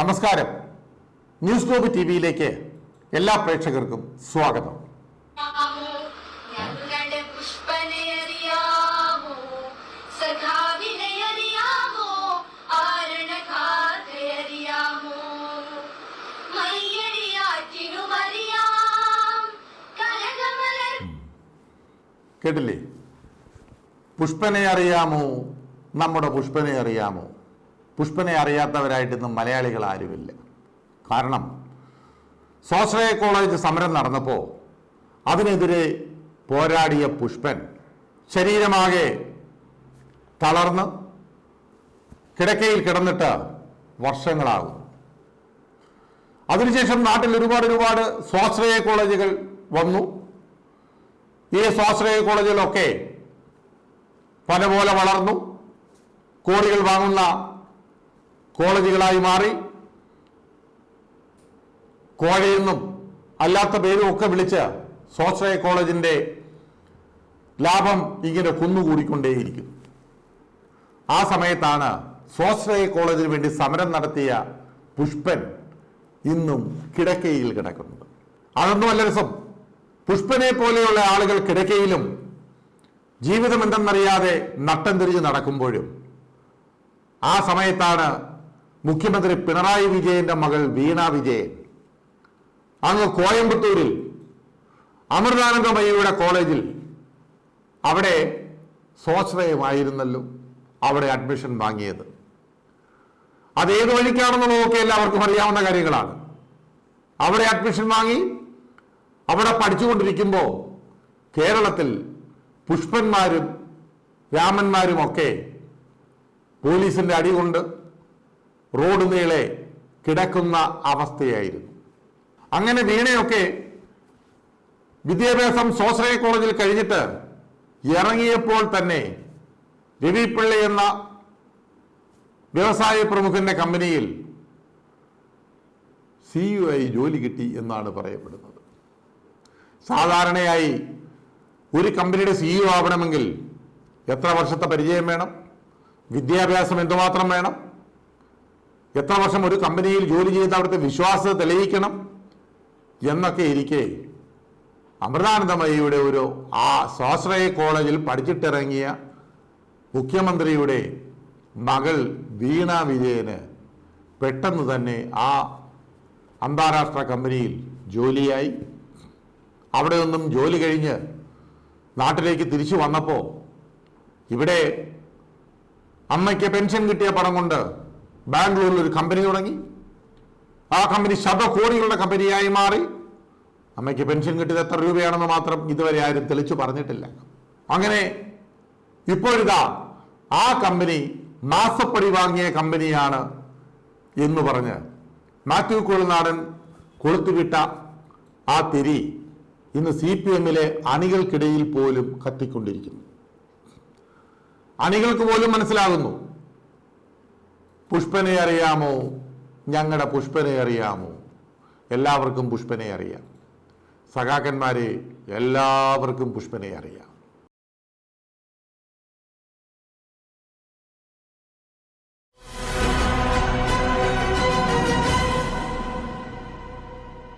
നമസ്കാരം. News globe T വിയിലേക്ക് എല്ലാ പ്രേക്ഷകർക്കും സ്വാഗതം. കേട്ടില്ലേ? പുഷ്പനെ അറിയാമോ നമ്മുടെ പുഷ്പനെ അറിയാമോ പുഷ്പനെ അറിയാത്തവരായിട്ടൊന്നും മലയാളികൾ ആരുമില്ല. കാരണം സ്വാശ്രയ കോളേജ് സമരം നടന്നപ്പോൾ അതിനെതിരെ പോരാടിയ പുഷ്പൻ ശരീരമാകെ തളർന്ന് കിടക്കയിൽ കിടന്നിട്ട് വർഷങ്ങളാകും. അതിനുശേഷം നാട്ടിൽ ഒരുപാട് ഒരുപാട് സ്വാശ്രയ കോളേജുകൾ വന്നു. ഈ സ്വാശ്രയ കോളേജുകളൊക്കെ പല പോലെ വളർന്നു. കോടികൾ വാങ്ങുന്ന കോളേജുകളായി മാറി കോഴയെന്നും അല്ലാത്ത പേരും ഒക്കെ വിളിച്ച് സ്വാശ്രയ കോളേജിന്റെ ലാഭം ഇങ്ങനെ കുന്നുകൂടിക്കൊണ്ടേയിരിക്കും. ആ സമയത്താണ് സ്വാശ്രയ കോളേജിന് വേണ്ടി സമരം നടത്തിയ പുഷ്പൻ ഇന്നും കിടക്കയിൽ കിടക്കുന്നത്. അതൊന്നുമല്ല രസം. പുഷ്പനെ പോലെയുള്ള ആളുകൾ കിടക്കയിലും ജീവിതം എന്തെന്നറിയാതെ നട്ടം തിരിഞ്ഞ് നടക്കുമ്പോഴും ആ സമയത്താണ് മുഖ്യമന്ത്രി പിണറായി വിജയന്റെ മകൾ വീണ വിജയൻ. അങ്ങ് കോയമ്പത്തൂരിൽ അമൃതാനന്ദമയ്യയുടെ കോളേജിൽ. അവിടെ സ്വാശ്രയമായിരുന്നല്ലോ അവിടെ അഡ്മിഷൻ വാങ്ങിയത്. അത് ഏത് വഴിക്കാണെന്നുള്ളതൊക്കെ എല്ലാവർക്കും അറിയാവുന്ന കാര്യങ്ങളാണ്. അവിടെ അഡ്മിഷൻ വാങ്ങി അവിടെ പഠിച്ചുകൊണ്ടിരിക്കുമ്പോൾ കേരളത്തിൽ പുഷ്പന്മാരും രാമന്മാരുമൊക്കെ പോലീസിന്റെ അടികൊണ്ട് റോഡ് നീളെ കിടക്കുന്ന അവസ്ഥയായിരുന്നു. അങ്ങനെ വീണയൊക്കെ വിദ്യാഭ്യാസം സ്വാശ്രയ കോളേജിൽ കഴിഞ്ഞിട്ട് ഇറങ്ങിയപ്പോൾ തന്നെ രവി പിള്ള എന്ന വ്യവസായ പ്രമുഖന്റെ കമ്പനിയിൽ സി യു ആയി ജോലി കിട്ടി എന്നാണ് പറയപ്പെടുന്നത്. സാധാരണയായി ഒരു കമ്പനിയുടെ സിഇഒ ആവണമെങ്കിൽ എത്ര വർഷത്തെ പരിചയം വേണം? വിദ്യാഭ്യാസം എന്തുമാത്രം വേണം? എത്ര വർഷം ഒരു കമ്പനിയിൽ ജോലി ചെയ്ത് അവിടുത്തെ വിശ്വാസത തെളിയിക്കണം എന്നൊക്കെ ഇരിക്കെ. അമൃതാനന്ദമയിയുടെ ഒരു ആ സ്വാശ്രയ കോളേജിൽ പഠിച്ചിട്ടിറങ്ങിയ മുഖ്യമന്ത്രിയുടെ മകൾ വീണ വിജയന് പെട്ടെന്ന് തന്നെ ആ അന്താരാഷ്ട്ര കമ്പനിയിൽ ജോലിയായി. അവിടെ നിന്നും ജോലി കഴിഞ്ഞ് നാട്ടിലേക്ക് തിരിച്ചു വന്നപ്പോൾ ഇവിടെ അമ്മയ്ക്ക് പെൻഷൻ കിട്ടിയ പണം കൊണ്ട് ബാംഗ്ലൂരിൽ ഒരു കമ്പനി തുടങ്ങി. ആ കമ്പനി ശതകോടികളുടെ കമ്പനിയായി മാറി. അമ്മയ്ക്ക് പെൻഷൻ കിട്ടിയത് എത്ര രൂപയാണെന്ന് മാത്രം ഇതുവരെ ആരും തെളിച്ചു പറഞ്ഞിട്ടില്ല. അങ്ങനെ ഇപ്പോഴിതാ ആ കമ്പനി മാസപ്പടി വാങ്ങിയ കമ്പനിയാണ് എന്ന് പറഞ്ഞ് മാത്യു കുഴൽനാടൻ കൊളുത്തുവിട്ട ആ തിരി ഇന്ന് സി പി എമ്മിലെ അണികൾക്കിടയിൽ പോലും കത്തിക്കൊണ്ടിരിക്കുന്നു. അണികൾക്ക് പോലും മനസ്സിലാകുന്നു. പുഷ്പനെ അറിയാമോ? ഞങ്ങളുടെ പുഷ്പനെ അറിയാമോ? എല്ലാവർക്കും പുഷ്പനെ അറിയാം. സഖാക്കന്മാരെ എല്ലാവർക്കും പുഷ്പനെ അറിയാം.